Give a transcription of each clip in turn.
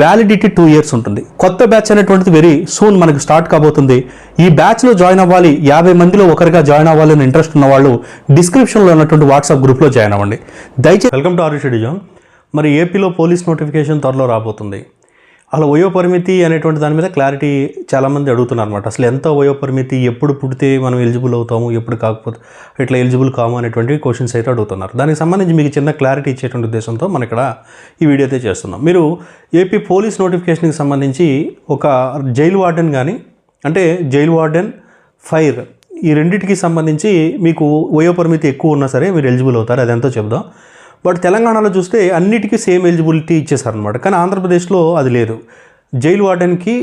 Validity two years ఉంటుంది. కొత్త batch అనేటువంటిది వెరీ సూన్ మనకు స్టార్ట్ కాబోతుంది. ఈ బ్యాచ్లో జాయిన్ అవ్వాలి యాభై మందిలో ఒకరిగా జాయిన్ అవ్వాలని ఇంట్రెస్ట్ ఉన్న వాళ్ళు డిస్క్రిప్షన్లో ఉన్నటువంటి వాట్సాప్ గ్రూప్లో జాయిన్ అవ్వండి. దయచేసి వెల్కమ్ టు ఆరు షెడ్యూల్ మరి ఏపీలో పోలీస్ నోటిఫికేషన్ త్వరలో రాబోతుంది. అలా వయో పరిమితి అనేటువంటి దాని మీద క్లారిటీ చాలామంది అడుగుతున్నారు అనమాట అసలు ఎంత వయో పరిమితి ఎప్పుడు పుడితే మనం ఎలిజిబుల్ అవుతాము ఎప్పుడు కాకపోతే ఇట్లా ఎలిజిబుల్ కాము అనేటువంటి క్వశ్చన్స్ అయితే అడుగుతున్నారు. దానికి సంబంధించి మీకు చిన్న క్లారిటీ ఇచ్చేటువంటి ఉద్దేశంతో మనం ఇక్కడ ఈ వీడియో అయితే చేస్తున్నాం. మీరు ఏపీ పోలీస్ నోటిఫికేషన్కి సంబంధించి ఒక జైలు వార్డెన్ కానీ అంటే జైలు వార్డెన్ ఫైర్ ఈ రెండింటికి సంబంధించి మీకు వయో పరిమితి ఎక్కువ ఉన్నా సరే మీరు ఎలిజిబుల్ అవుతారు. అదెంతో చెప్దాం. బట్ తెలంగాణలో చూస్తే అన్నిటికీ సేమ్ ఎలిజిబిలిటీ ఇచ్చేసారనమాట కానీ ఆంధ్రప్రదేశ్లో అది లేదు. జైలు వార్డెన్కి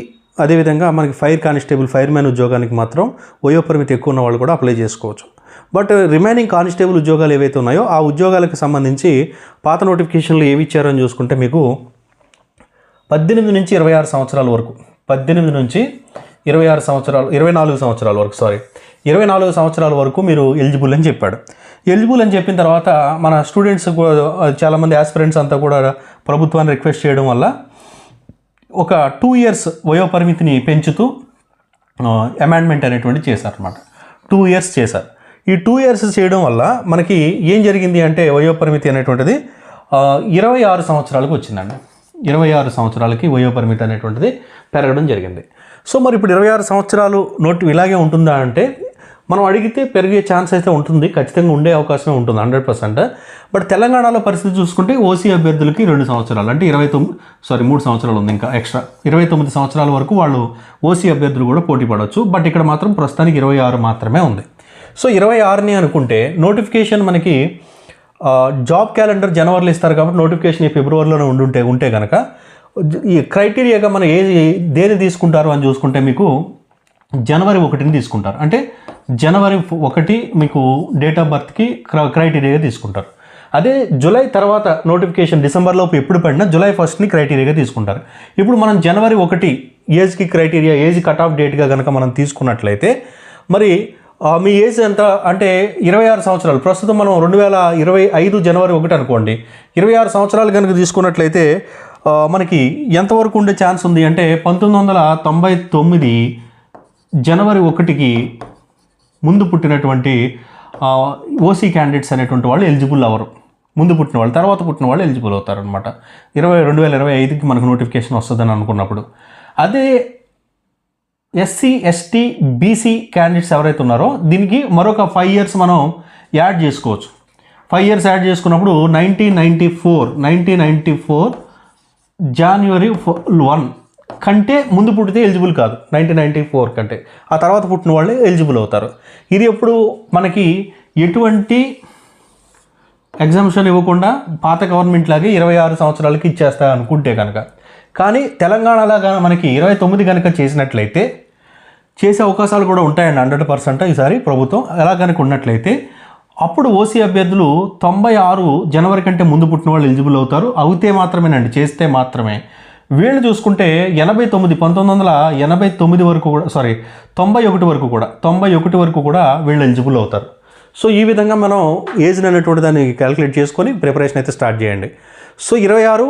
అదేవిధంగా మనకి ఫైర్ కానిస్టేబుల్ ఫైర్ మ్యాన్ ఉద్యోగానికి మాత్రం వయోపరిమితి ఎక్కువ ఉన్న వాళ్ళు కూడా అప్లై చేసుకోవచ్చు. బట్ రిమైనింగ్ కానిస్టేబుల్ ఉద్యోగాలు ఏవైతే ఉన్నాయో ఆ ఉద్యోగాలకు సంబంధించి పాత నోటిఫికేషన్లు ఏవి ఇచ్చారని చూసుకుంటే మీకు పద్దెనిమిది నుంచి ఇరవై ఆరు సంవత్సరాల వరకు పద్దెనిమిది నుంచి ఇరవై ఆరు సంవత్సరాలు ఇరవై నాలుగు సంవత్సరాల వరకు సారీ ఇరవై నాలుగు సంవత్సరాల వరకు మీరు ఎలిజిబుల్ అని చెప్పాడు. ఎలిజిబుల్ అని చెప్పిన తర్వాత మన స్టూడెంట్స్ కూడా చాలామంది ఆస్పిరెంట్స్ అంతా కూడా ప్రభుత్వాన్ని రిక్వెస్ట్ చేయడం వల్ల ఒక టూ ఇయర్స్ వయోపరిమితిని పెంచుతూ అమెండ్మెంట్ అనేటువంటి చేశారనమాట టూ ఇయర్స్ చేశారు. ఈ టూ ఇయర్స్ చేయడం వల్ల మనకి ఏం జరిగింది అంటే వయోపరిమితి అనేటువంటిది ఇరవై ఆరు సంవత్సరాలకు వచ్చిందండి. ఇరవై ఆరు సంవత్సరాలకి వయోపరిమితి అనేటువంటిది పెరగడం జరిగింది. సో మరి ఇప్పుడు ఇరవై ఆరు సంవత్సరాలు నోటి ఇలాగే ఉంటుందా అంటే మనం అడిగితే పెరిగే ఛాన్స్ అయితే ఉంటుంది ఖచ్చితంగా ఉండే అవకాశమే ఉంటుంది హండ్రెడ్ పర్సెంట్. బట్ తెలంగాణలో పరిస్థితి చూసుకుంటే ఓసీ అభ్యర్థులకి రెండు సంవత్సరాలు అంటే ఇరవై తొమ్మిది సారీ మూడు సంవత్సరాలు ఉంది ఇంకా ఎక్స్ట్రా. ఇరవై తొమ్మిది సంవత్సరాల వరకు వాళ్ళు ఓసీ అభ్యర్థులు కూడా పోటీ పడవచ్చు బట్ ఇక్కడ మాత్రం ప్రస్తుతానికి ఇరవై ఆరు మాత్రమే ఉంది. సో ఇరవై ఆరుని అనుకుంటే నోటిఫికేషన్ మనకి జాబ్ క్యాలెండర్ జనవరిలో ఇస్తారు కాబట్టి నోటిఫికేషన్ ఈ ఫిబ్రవరిలోనే ఉండుంటే ఉంటే కనుక ఈ క్రైటీరియాగా మనం ఏది దేని తీసుకుంటారు అని చూసుకుంటే మీకు జనవరి ఒకటిని తీసుకుంటారు. అంటే జనవరి ఒకటి మీకు డేట్ ఆఫ్ బర్త్కి క్రైటీరియాగా తీసుకుంటారు. అదే జూలై తర్వాత నోటిఫికేషన్ డిసెంబర్లోపు ఎప్పుడు పడినా జూలై ఫస్ట్ని క్రైటీరియాగా తీసుకుంటారు. ఇప్పుడు మనం జనవరి ఒకటి ఏజ్కి క్రైటీరియా ఏజ్ కట్ ఆఫ్ డేట్గా కనుక మనం తీసుకున్నట్లయితే మరి మీ ఏజ్ ఎంత అంటే ఇరవై ఆరు సంవత్సరాలు. ప్రస్తుతం మనం రెండు వేల ఇరవై ఐదు జనవరి ఒకటి అనుకోండి. ఇరవై ఆరు సంవత్సరాలు కనుక తీసుకున్నట్లయితే మనకి ఎంతవరకు ఉండే ఛాన్స్ ఉంది అంటే పంతొమ్మిది వందల తొంభై తొమ్మిది జనవరి ఒకటికి ముందు పుట్టినటువంటి ఓసీ క్యాండిడేట్స్ అనేటువంటి వాళ్ళు ఎలిజిబుల్ అవ్వరు. ముందు పుట్టిన వాళ్ళు తర్వాత పుట్టిన వాళ్ళు ఎలిజిబుల్ అవుతారు అనమాట ఇరవై రెండు వేల ఇరవై ఐదుకి మనకు నోటిఫికేషన్ వస్తుందని అనుకున్నప్పుడు. అదే ఎస్సీ ఎస్టీ బీసీ క్యాండిడేట్స్ ఎవరైతే ఉన్నారో దీనికి మరొక ఫైవ్ ఇయర్స్ మనం యాడ్ చేసుకోవచ్చు. ఫైవ్ ఇయర్స్ యాడ్ చేసుకున్నప్పుడు nineteen ninety four nineteen ninety four జనవరి వన్ కంటే ముందు పుట్టితే ఎలిజిబుల్ కాదు. నైన్టీన్ నైంటీ ఫోర్ కంటే. ఆ తర్వాత పుట్టిన వాళ్ళే ఎలిజిబుల్ అవుతారు. ఇది ఎప్పుడు మనకి ఎటువంటి ఎగ్జామ్షన్ ఇవ్వకుండా పాత గవర్నమెంట్ లాగే ఇరవై ఆరు సంవత్సరాలకి ఇచ్చేస్తా అనుకుంటే కనుక. కానీ తెలంగాణలో గా- మనకి ఇరవై తొమ్మిది కనుక చేసినట్లయితే చేసే అవకాశాలు కూడా ఉంటాయండి. హండ్రెడ్ పర్సెంట్ ఈసారి ప్రభుత్వం. ఎలా కనుక ఉన్నట్లయితే అప్పుడు ఓసీ అభ్యర్థులు తొంభై ఆరు జనవరి కంటే ముందు పుట్టిన వాళ్ళు ఎలిజిబుల్ అవుతారు. అవుతే మాత్రమేనండి చేస్తే మాత్రమే. వీళ్ళు చూసుకుంటే ఎనభై తొమ్మిది పంతొమ్మిది వందల ఎనభై తొమ్మిది వరకు కూడా సారీ తొంభై ఒకటి వరకు కూడా తొంభై ఒకటి వరకు కూడా వీళ్ళు ఎలిజిబుల్ అవుతారు. సో ఈ విధంగా మనం ఏజ్ అనేటువంటి దాన్ని క్యాలిక్యులేట్ చేసుకొని ప్రిపరేషన్ అయితే స్టార్ట్ చేయండి. సో ఇరవై ఆరు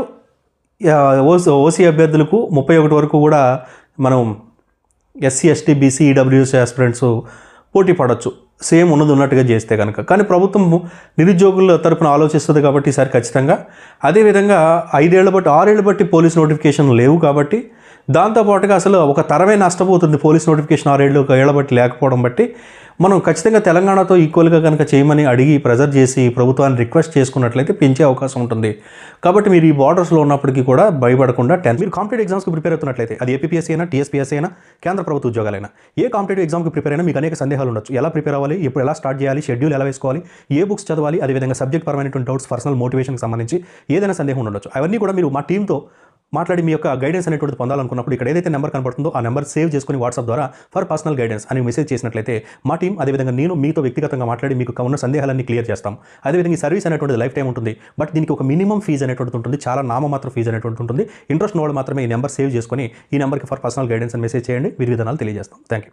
ఓసీ ఓసీ అభ్యర్థులకు ముప్పై ఒకటి వరకు కూడా మనం SC ST BC EWS aspirants పోటీ పడవచ్చు సేమ్ ఉన్నది ఉన్నట్టుగా చేస్తే కనుక. కానీ ప్రభుత్వం నిరుద్యోగుల తరపున ఆలోచిస్తుంది కాబట్టి ఈసారి ఖచ్చితంగా. అదేవిధంగా ఐదేళ్ళ బట్టి ఆరేళ్ళ బట్టి పోలీస్ నోటిఫికేషన్ లేవు కాబట్టి దాంతోపాటుగా అసలు ఒక తరమే నష్టపోతుంది పోలీస్ నోటిఫికేషన్ ఆరేళ్ళు ఒక ఏళ్ళ బట్టి లేకపోవడం బట్టి. మనం ఖచ్చితంగా తెలంగాణతో ఈక్వల్గా కనుక చేయమని అడిగి ప్రెజర్ చేసి ప్రభుత్వాన్ని రిక్వెస్ట్ చేసుకున్నట్లయితే పెంచే అవకాశం ఉంటుంది. కాబట్టి మీరు ఈ బార్డర్స్లో ఉన్నప్పటికీ కూడా భయపడకుండా టెన్త్ మీరు కాంపిటేటివ్ ఎగ్జామ్స్కి ప్రిపేర్ అవుతున్నట్లయితే అది ఏపీఎస్సీ అయినా టీఎస్పీఎస్సీ అయినా కేంద్ర ప్రభుత్వ ఉద్యోగాలైనా ఏ కాంపిటేటివ్ ఎగ్జామ్కి ప్రిపేర్ అయినా మీకు అనేక సందేహాలు ఉండొచ్చు. ఎలా ప్రిపేర్ అవ్వాలి ఎప్పుడు ఎలా స్టార్ట్ చేయాలి షెడ్యూల్ ఎలా వేసుకోవాలి ఏ బుక్స్ చదవాలి అదేవిధంగా సబ్జెక్ట్ పరమైనటువంటి డౌట్స్ పర్సనల్ మోటివేషన్కి సంబంధించి ఏదైనా సందేహం ఉండొచ్చు. అవన్నీ కూడా మీరు మా టీంతో మాట్లాడి మీ యొక్క గైడెన్స్ అనేటువంటిది పొందాలనుకున్నప్పుడు ఇక్కడ ఏదైతే నెంబర్ కనబడుతుందో ఆ నెంబర్ సేవ్ చేసుకుని వాట్సాప్ ద్వారా ఫర్ పర్సనల్ గైడెన్స్ అని మెసేజ్ చేసినట్లయితే మా టీం అదేవిధంగా నేను మీతో వ్యక్తిగతంగా మాట్లాడి మీకు ఉన్న సందేహాలన్నీ క్లియర్ చేస్తాం. అదేవిధంగా ఈ సర్వీస్ అనేటువంటిది లైఫ్ టైం ఉంటుంది. బట్ దీనికి ఒక మినిమం ఫీజు అనేటువంటిది ఉంటుంది. చాలా నామమాత్ర ఫీజు అనేటువంటిది ఉంటుంది. ఇంట్రెస్ట్ ఉన్న వాళ్ళు మాత్రమే ఈ నెంబర్ సేవ్ చేసుకొని ఈ నెంబర్కి ఫర్ పర్సనల్ గైడెన్స్ అని మెసేజ్ చేయండి. విధి విధానాలు తెలియజేస్తాం. Thank you